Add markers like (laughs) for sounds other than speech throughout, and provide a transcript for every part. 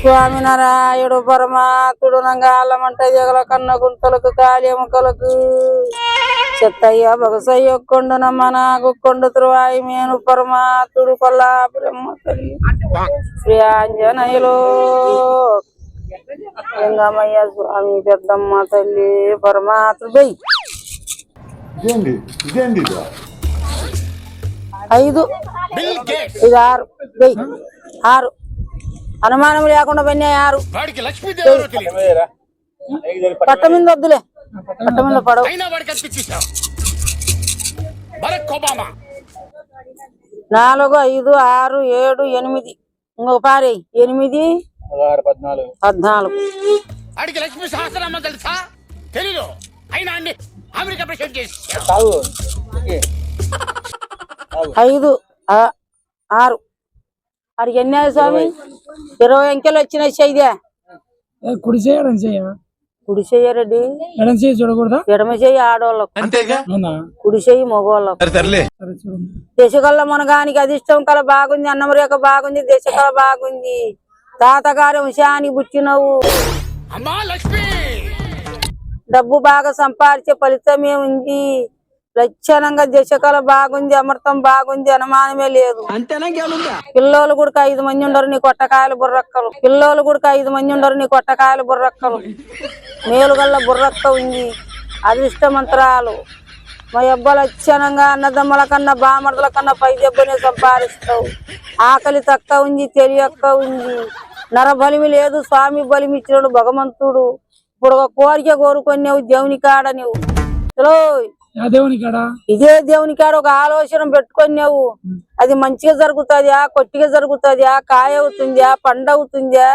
స్వామినారాయుడు పరమాత్ముడు నంగాలమంట జగల కన్న గుంతలకు కాలి ఎముకలకు. చెత్తయ్య బగసయ్య కొండు నమ్మన గుక్కొండు త్రువాయి మేను పరమాత్ముడు కొల్లా బ్రహ్మ శ్రీ ఆంజనేయులు. లింగమయ్య స్వామి పెద్దమ్మ తల్లి పరమాత్ముడు. ఇది? ఐదు. ఇది ఆరు. బై. ఆరు. అనుమానం లేకుండా తెలియదు. పట్ట మీద వద్దులే. పట్ట మీద పడవు. నాలుగు ఐదు ఆరు ఏడు ఎనిమిది. ఇంకొక పారి. ఎనిమిది పద్నాలుగు. వాడికి లక్ష్మీ సహస్రనామం తెలుసా? తెలీదు. అయినా అన్ని అమెరికా ప్రెసిడెంట్ చేసి. (laughs) ఐదు ఆ- ఆరు. ఆడికి ఎన్ని స్వామి? ఇరవై అంకెలు వచ్చినాయి చెయ్యదే కుడి చేయి ఎడం చేయ కుడి చెయ్యి రెడ్డి. ఎడం చేయి చూడకూడదా? ఎడమ చెయ్యి ఆడవాళ్ళకు అవునా? కుడి చెయ్యి మగవాళ్ళకు మునగానికి అదిష్టం కల బాగుంది అన్నం రేఖ బాగుంది దశకల బాగుంది. తాతగారి వంశానికి లక్ష్మి! డబ్బు బాగా సంపాదించే ఫలితమే ఉంది లక్షణంగా దశకల బాగుంది అమృతం బాగుంది అనుమానమే లేదు. పిల్లోలు కూడా ఐదు మంది ఉండరు నీ కొట్టకాయలు బుర్రక్కలు. పిల్లోలు కూడా ఐదు మంది ఉండరు నీ కొట్టకాయలు బుర్రక్కలు. మేలుగల్ల బుర్రక్క ఉంది అదృష్ట మంత్రాలు మా అబ్బాలు లక్షణంగా అన్నదమ్మల కన్నా బామర్దల కన్నా పై దెబ్బనే సంపాదిస్తావు. ఆకలి తక్కువ ఉంది తెలియక్క ఉంది. నర బలిమి లేదు స్వామి బలిమి ఇచ్చినాడు భగవంతుడు. ఇప్పుడు ఒక కోరిక కోరుకునేవు దేవుని కాడ నువ్వు దేవుని కాడ? ఇదే దేవుని కాడ ఒక ఆలోచన పెట్టుకున్నావు అది మంచిగా జరుగుతుందా కొట్టిగా జరుగుతుందా కాయ అవుతుందా పండు అవుతుందా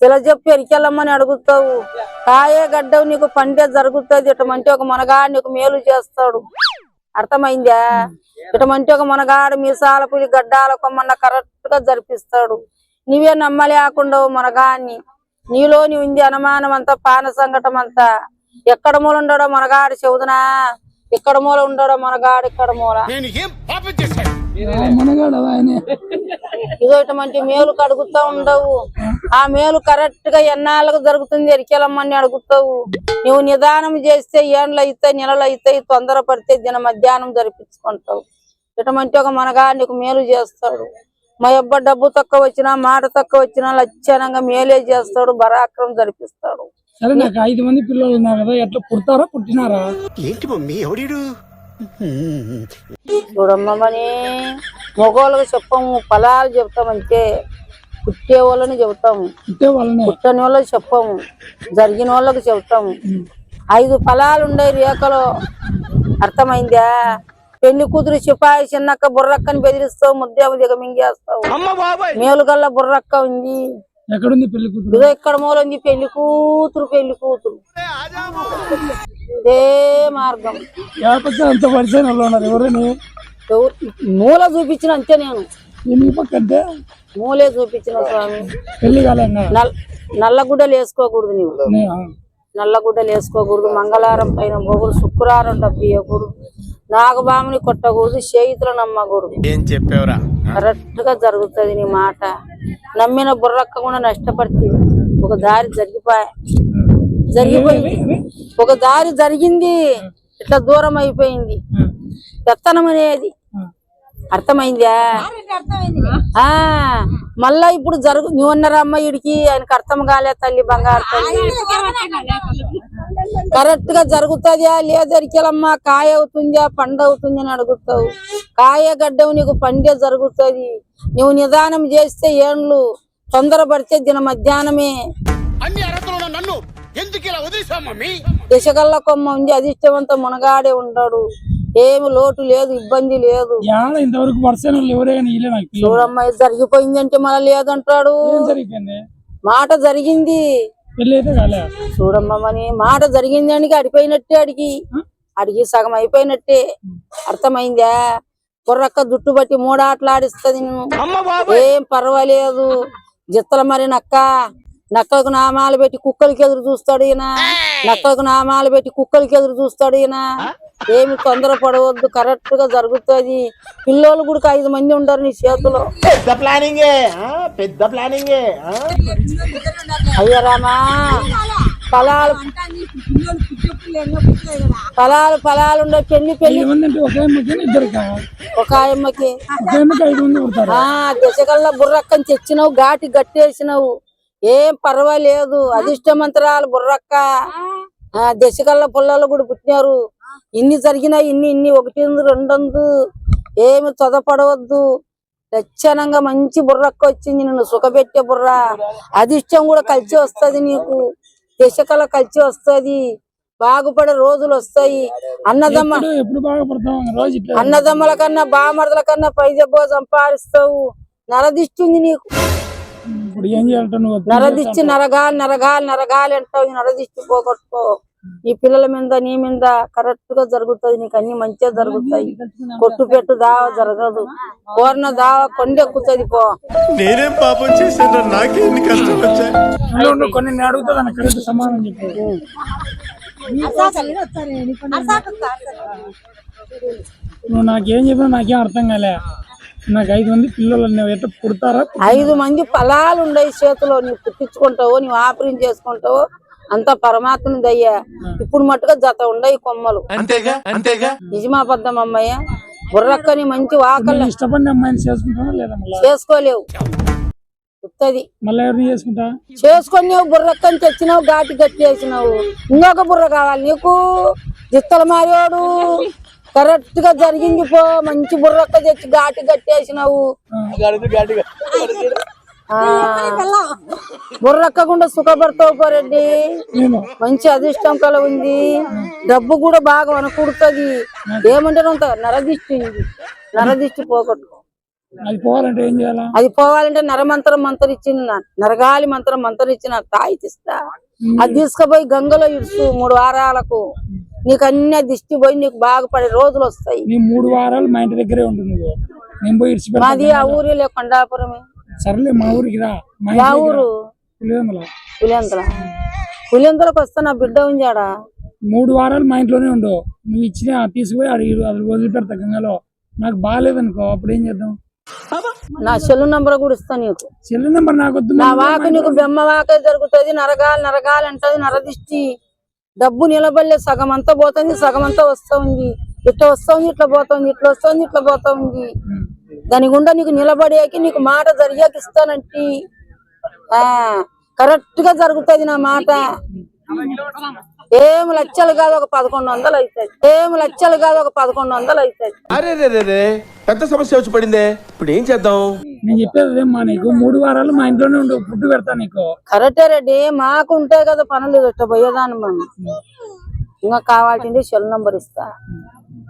ఇలా చెప్పి ఎరికెళ్ళమని అడుగుతావు. కాయే గడ్డవు నీకు పండే జరుగుతుంది ఇటమంటే ఒక మనగాడు నీకు మేలు చేస్తాడు. అర్థమైందా? ఇటమంటే ఒక మనగాడు మీసాల పులి గడ్డాల కొమ్మన్న కరెక్ట్గా జరిపిస్తాడు. నీవే నమ్మలేకుండా మనగాన్ని. నీలోని ఉంది అనుమానం అంతా పాన సంఘటం అంతా ఎక్కడ మూలుండడో మనగాడు చెబుదనా ఇక్కడ మూల ఉండడో మనగాడు ఇక్కడ మూల ఇదో ఇటువంటి మేలు కడుగుతా ఉండవు. ఆ మేలు కరెక్ట్గా ఎన్నాళ్ళకు జరుగుతుంది ఎరికెలమ్మని అడుగుతావు. నువ్వు నిదానం చేస్తే ఏండ్లు అవుతాయి నెలలు అవుతాయి తొందర పడితే దిన మధ్యాహ్నం జరిపించుకుంటావు. ఇటువంటి ఒక మనగా నీకు మేలు చేస్తాడు. మా అబ్బ డబ్బు తక్కువ వచ్చినా మాట తక్కువ వచ్చినా లక్షణంగా మేలే చేస్తాడు బరాక్రం జరిపిస్తాడు. సరే నాకు ఐదు మంది పిల్లలు ఉన్నారు కదా ఎట్లా పుడతారా పుట్టినారా? ఏంటి మమ్మీ ఎవడీడు? చూడమ్మని మగోళ్ళకి చెప్పము ఫలాలు చెప్తామంటే పుట్టే వాళ్ళని చెబుతాము పుట్టే వాళ్ళనే? పుట్టని వాళ్ళకి చెప్పము జరిగిన వాళ్ళకి చెబుతాము ఐదు ఫలాలు ఉండే రేఖలో అర్థమైందా? పెళ్ళి కూతురు సిపాయి చిన్నక్క బుర్రక్కని బెదిరిస్తావు ముద్దేము దిగ మింగేస్తావు మేలుగల్ల బుర్రక్క ఉంది. ఎక్కడుంది పెళ్ళి కూతురు? ఇదో ఇక్కడ మూల ఉంది పెళ్ళి కూతురు పెళ్ళి కూతురు. ఇదే మార్గం. పక్క అంత పరిచయం వాళ్ళు ఉన్నారు? ఎవరని? ఎవరు? మూల చూపించిన అంతే నేను. ఈ పక్క అంటే మూలే చూపించిన స్వామి. పెళ్ళి కాలేంగా నల్ నల్లగుడ్డలు వేసుకోకూడదు నీవు. నల్లగుడ్డలు వేసుకోకూడదు మంగళవారం పైన పోకూడదు శుక్రవారం డబ్బు ఇవ్వకూడదు నాగబాముని కొట్టకూడదు చేతులు నమ్మకూడదు. ఏం చెప్పావురా? కరెక్ట్గా జరుగుతుంది నీ మాట. నమ్మిన బుర్రక్క కూడా నష్టపడుతుంది ఒక దారి జరిగిపోయి. జరిగిపోయింది. ఒక దారి జరిగింది ఇట్లా దూరం అయిపోయింది. పెత్తనం అనేది అర్థమైందా? ఆ మళ్ళా ఇప్పుడు జరుగు నువ్వు అమ్మ ఇడికి ఆయనకు అర్థం కాలే తల్లి బంగారు తల్లి. కరెక్ట్గా జరుగుతుందా లేదరికెలమ్మా కాయ అవుతుందా పండు అవుతుంది అని అడుగుతావు. కాయ గడ్డవు నీకు పండే జరుగుతుంది. నువ్వు నిదానం చేస్తే ఏండ్లు తొందరపడితే దిన మధ్యాహ్నమే. అన్ని అర్హతలు ఉన్న నన్ను ఎందుకు ఇలా వదిలేసావు మమ్మీ? దిశగల్ల కొమ్మ ఉంది అదిష్టవంతం మునగాడే ఉంటాడు. ఏమి లోటు లేదు ఇబ్బంది లేదు. యాడ ఇంతవరకు చూడమ్మా జరిగిపోయిందంటే మళ్ళీ లేదంటాడు. మాట జరిగింది. పెళ్ళి అయితే కాలే. చూడమ్మా మని మాట జరిగింది అని అడిపోయినట్టే అడిగి. అడిగి సగం అయిపోయినట్టే. అర్థమైందా? కుర్రక్క జుట్టు బట్టి మూడాట్లాడిస్తుంది నేను ఏం పర్వాలేదు. జిత్తల మరి నక్క నక్కలకు నామాలు పెట్టి కుక్కలకి ఎదురు చూస్తాడు ఈయన. నక్కలకు నామాలు పెట్టి కుక్కలకి ఎదురు చూస్తాడు ఈయన. ఏమి తొందర పడవద్దు కరెక్ట్గా జరుగుతుంది. పిల్లోళ్ళు కూడా ఐదు మంది ఉండరు నీ చేతిలో. పెద్ద ప్లానింగే ఆ? పెద్ద ప్లానింగే? అయ్యరామా ఫలాలు ఫలాలు ఫలాలు ఉండే పెళ్ళి పెళ్ళి ఒక ఆయమ్మకి దశకల్లా బుర్రక్కని తెచ్చినావు ఘాటి గట్టేసినావు. ఏం పర్వాలేదు అధిష్టమంత్రాలు బుర్రక్క. ఆ దశకల్లా పుల్లలు కూడా పుట్టినారు. ఇన్ని జరిగినా ఇన్ని ఇన్ని ఒకటి ఉంది, రెండు ఉంది. ఏమి చదపడవద్దు లక్షణంగా మంచి బుర్రక్క వచ్చింది నిన్ను సుఖపెట్టే బుర్ర. అధిష్టం కూడా కలిసి వస్తది నీకు. దశకల కలిసి వస్తది. బాగుపడే రోజులు వస్తాయి. అన్నదమ్మ అన్నదమ్ముల కన్నా బామర్దల కన్నా పై దెబ్బ సంపాదిస్తావు. నరదిష్టి ఉంది నీకు. నరదిష్టి నరగాలి నరగాలి నరగాలి అంటావు. నరదిష్టి పోగొట్టుకో. ఈ పిల్లల మీద నీ మీద కరెక్ట్గా జరుగుతుంది నీకు అన్ని మంచిగా జరుగుతాయి. కొట్టు పెట్టు దావ జరగదు. కోరిన దావ కొండెక్కుతుంది పో. నేనేం పాపం చేశాను? నాకే కష్టాలు వచ్చాయి కొన్ని కరెక్ట్ సమాధానం నువ్వు నాకేం చెప్పినా నాకేం అర్థం కాలే. నాకు ఐదు మంది పిల్లలు ఎట్లా పుడతారా? ఐదు మంది ఫలాలు ఉండయి చేతిలో. నీవు పుట్టించుకుంటావు నీవు ఆపరేషన్ చేసుకుంటావు అంత పరమాత్మని దయ్యా ఇప్పుడు మట్టుగా జత ఉండయి కొమ్మలు అంతేగా అంతేగా నిజమా అబద్ధం అమ్మయ్య బుర్రక్కని మంచి వాకలు నేను ఇష్టపడిన అమ్మాయిని చేసుకుంటానా లేదా మళ్ళా చేసుకోలేవు చేసుకుంటా చేసుకొని బుర్రక్కని తెచ్చినావు ఘాటి గట్టి వేసినావు ఇంకొక బుర్ర కావాలి నీకు జిత్తల మారేవాడు కరెక్ట్గా జరిగింది పో మంచి బుర్రక్క తెచ్చి ఘాటి కట్టేసినావు ఆ, బుర్రక్క గుండా సుఖపడతావు పోరెడ్డి నేను. మంచి అదృష్టం కల ఉంది డబ్బు కూడా బాగా వనకూడుతుంది ఏమంటారు అంత నరదిష్టి ఉంది నరదిష్టి పోగొట్టుకో. అది పోవాలంటే ఏం చేయాలా? అది పోవాలంటే నరమంత్రం మంత్రిచ్చింది నా నరగాలి మంత్రం మంత్రిచ్చిన తాయితిస్తా అది తీసుకుపోయి గంగలో ఇడుచు మూడు వారాలకు. నీకు అన్ని ఆ దిష్టి పోయి నీకు బాగుపడే రోజులు వస్తాయి. మూడు వారాలు మా ఇంటి దగ్గరే ఇడిచిపెడతా మాది ఆ ఊరిలే కొండాపురమే. సర్లే మా ఊరికి రా. మా ఊరు? పులివెందుల. వస్తా నా బిడ్డ ఉంది ఆడ మూడు వారాలు మా ఇంట్లోనే ఉండు. నువ్వు ఇచ్చిన తీసుకుపోయి అడిగి అది వదిలిపెడతా గంగలో. నాకు బాగాలేదనుకో అప్పుడు ఏం చేద్దాం? నా సెల్ నంబర్ కూడా ఇస్తా నీకు. చెల్లి నెంబర్ నాకు నా వాక నీకు బెమ్మ వాక జరుగుతుంది నరగాలి నరగాలి అంటది నరదిష్టి. డబ్బు నిలబడలే సగం అంతా పోతుంది సగం అంతా వస్తా ఉంది ఇట్లా వస్తుంది ఇట్లా పోతుంది ఇట్లా వస్తుంది ఇట్లా పోతా ఉంది దాని గుండా నీకు నిలబడేకి నీకు మాట జరిగాక ఇస్తానంటి. ఆ కరెక్ట్గా జరుగుతుంది నా మాట. ఏం లక్షలు కాదు ఒక పదకొండు వందలు అవుతుంది ఏం లక్షలు కాదు ఒక పదకొండు వందలు అవుతుంది అరే రే పెద్ద సమస్య వచ్చి పడిందే. ఇప్పుడు ఏం చేద్దాం? నేను చెప్పేది అదేమ్మా నీకు? మూడు వారాలు మా ఇంట్లోనే ఉండు ఫుడ్ పెడతా నీకు. కరెక్టే రెడ్డి మాకు ఉంటాయి కదా పనులు ఇట్లా పోయేదాన్ని మనం. ఇంకా కావాల్సింది సెల్ నంబర్ ఇస్తా.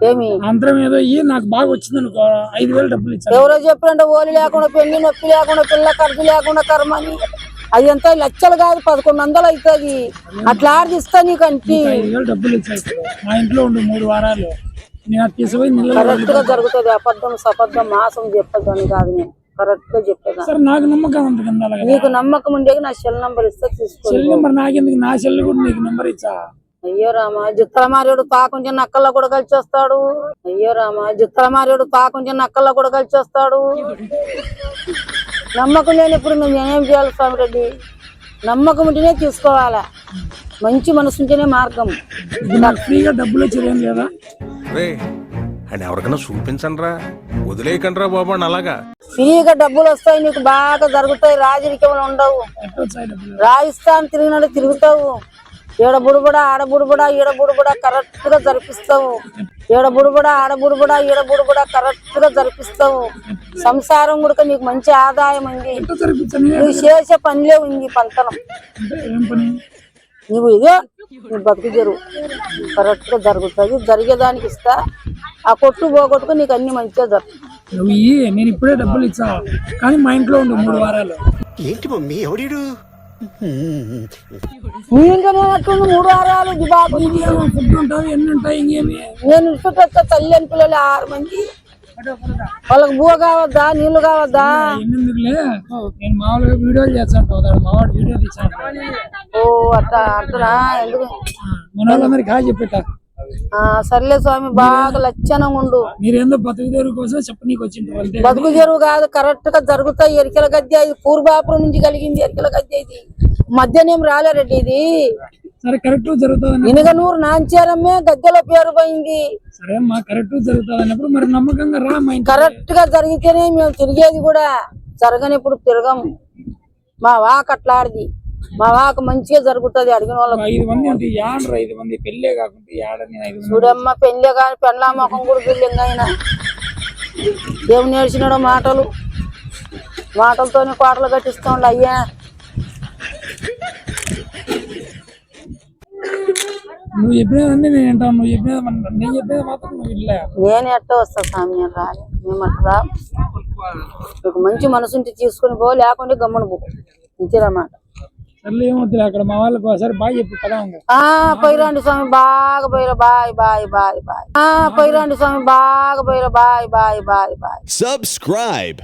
ఏమి? అంతరం ఏదో ఇయ్యి నాకు బాగా వచ్చింది అనుకో ఐదు వేలు డబ్బులు ఇచ్చాను. ఎవరో చెప్పారంటే ఓలి లేకుండా పెళ్ళి నొప్పి లేకుండా పిల్ల ఖర్చు లేకుండా కర్మని అది ఎంత? లక్షలు కాదు పదకొండు వందలు అవుతుంది. అట్లా ఆర్దిస్తా నీకు అంటి. డబ్బులు ఇచ్చా ఇప్పుడు మా ఇంట్లో ఉండు మూడు వారాలు. నేను కరెక్ట్గా జరుగుతుంది. అబద్ధం సబద్ధం మాసం చెప్పదని కాదు నేను. కరెక్ట్గా చెప్పేదా సరే నాకు నమ్మకం అంత కింద అలాగే. నీకు నమ్మకం ఉండేది నా సెల్ నంబర్ ఇస్తా తీసుకో. సెల్ నెంబర్ నాకెందుకు? నా సెల్ కూడా నీకు నెంబర్ ఇచ్చా? అయ్యో రామా జిత్తలమార్యుడు పాకుంటే నక్కల్లో కూడా కలిసి వస్తాడు అయ్యో రామా జిత్తలమార్యుడు పాకుంటే నక్కల్లో కూడా కలిసి వస్తాడు నమ్మకం లేనప్పుడు మేము నేనేం చేయాలి స్వామిరెడ్డి? నమ్మకం ఉంటేనే తీసుకోవాలా? మంచి మనసు ఉంటేనే మార్గం. ఇప్పుడు నాకు ఫ్రీగా డబ్బులు వచ్చేది ఏం లేదా? రే అని ఎవరికైనా చూపించండి రా వదిలేయకండి రా బాబు అని అలాగా. ఫ్రీగా డబ్బులు వస్తాయి నీకు బాగా జరుగుతాయి రాజరికములు ఉండవు. రాజస్థాన్ తిరిగినట్టు తిరుగుతావు. ఈడ బుడుబుడ ఆడ బుడుబుడ ఈడ బుడుబుడ కరెక్ట్గా జరిపిస్తావు ఈడ బుడుబుడ ఆడ బుడుబుడ ఈడ బుడుబుడ కరెక్ట్గా జరిపిస్తావు సంసారం కూడా నీకు మంచి ఆదాయం ఉంది. నువ్వు చేసే పనిలే ఉంది పంతనం. నువ్వు ఇదే నీ బతుకు జరుగు కరెక్ట్గా జరుగుతుంది. జరిగేదానికి ఇస్తా. ఆ కొట్టు పోగొట్టుకు నీకు అన్ని మంచిగా జరుగుతుంది నువ్వు నేను ఇప్పుడే డబ్బులు ఇచ్చా. కానీ మా ఇంట్లో ఉండు మూడు వారాలు. ఏంటి మమ్మీ ఎవడీడు? నీ మూడు వారాలు ఇది ఫుడ్ ఉంటుంది ఎన్ని ఉంటాయి ఇంకేమి నేను ఇష్టపెట్ట తల్లి అని పిల్లలు ఆరు మంది. వాళ్ళకి బువ కావద్దా నీళ్ళు కావద్దా? నేను మామూలుగా వీడియోలు చేస్తాను వీడియో ఓ అట్లా అంటున్నా. ఎందుకు? మన వాళ్ళందరికి హాయ్ చెప్పేట సర్లే స్వామి బాగా లక్షణంగా ఉండు. మీరేందో బతుకు తెరువు కోసం చెప్పనీకి అంతే బతుకు చెరువు కాదు కరెక్ట్గా జరుగుతాయి ఎరికల గద్దె ఇది. పూర్వాపురం నుంచి కలిగింది ఎరికల గద్దె ఇది. మధ్యనేం రాలేరెడ్డి ఇది. సరే కరెక్ట్ జరుగుతుంది ఇనుగనూరు నాంచారమ్మే గద్దెలో పేరు పోయింది. సరే అమ్మా కరెక్ట్ జరుగుతుంది అన్నప్పుడు మరి నమ్మకంగా రా మా. కరెక్ట్గా జరిగితేనే మేము తిరిగేది కూడా జరగనిప్పుడు తిరగము మా వాక్ అట్లాడిది మా వాక్ మంచిగా జరుగుతుంది అడిగిన వాళ్ళకి. ఐదు మంది అంటే యాడరా ఐదు మంది? పెళ్ళే కాకుండా ఐదు మంది. చూడమ్మ పెళ్ళే కాని పెళ్ళా ముఖం కూడా పెళ్ళింగా ఆయన. ఏం నేర్చినాడో మాటలు. మాటలతోనే కోటలు కట్టిస్తాం అయ్యా. నువ్వు నేను వింటాను. నువ్వు చెప్పినది మన- నేను చెప్పేది మాత్రం నువ్వు వినలే. నేను ఎట్ట వస్తా స్వామి నేను రాలే మేము మీకు మంచి మనసు ఉంటే తీసుకుని పో లేకుంటే గమ్మున పో. ఇంతేనమాట సర్లే ఏమవుతుంది అక్కడ మా వాళ్ళకి ఒకసారి బాగా చెప్పు కదా ఉంది ఆ పోయిరండి స్వామి బాగా పోయిరా బాయ్ బాయ్ బాయ్ బాయ్. ఆ పోయిరండి స్వామి బాగా పోయిరా bye bye bye bye. Subscribe.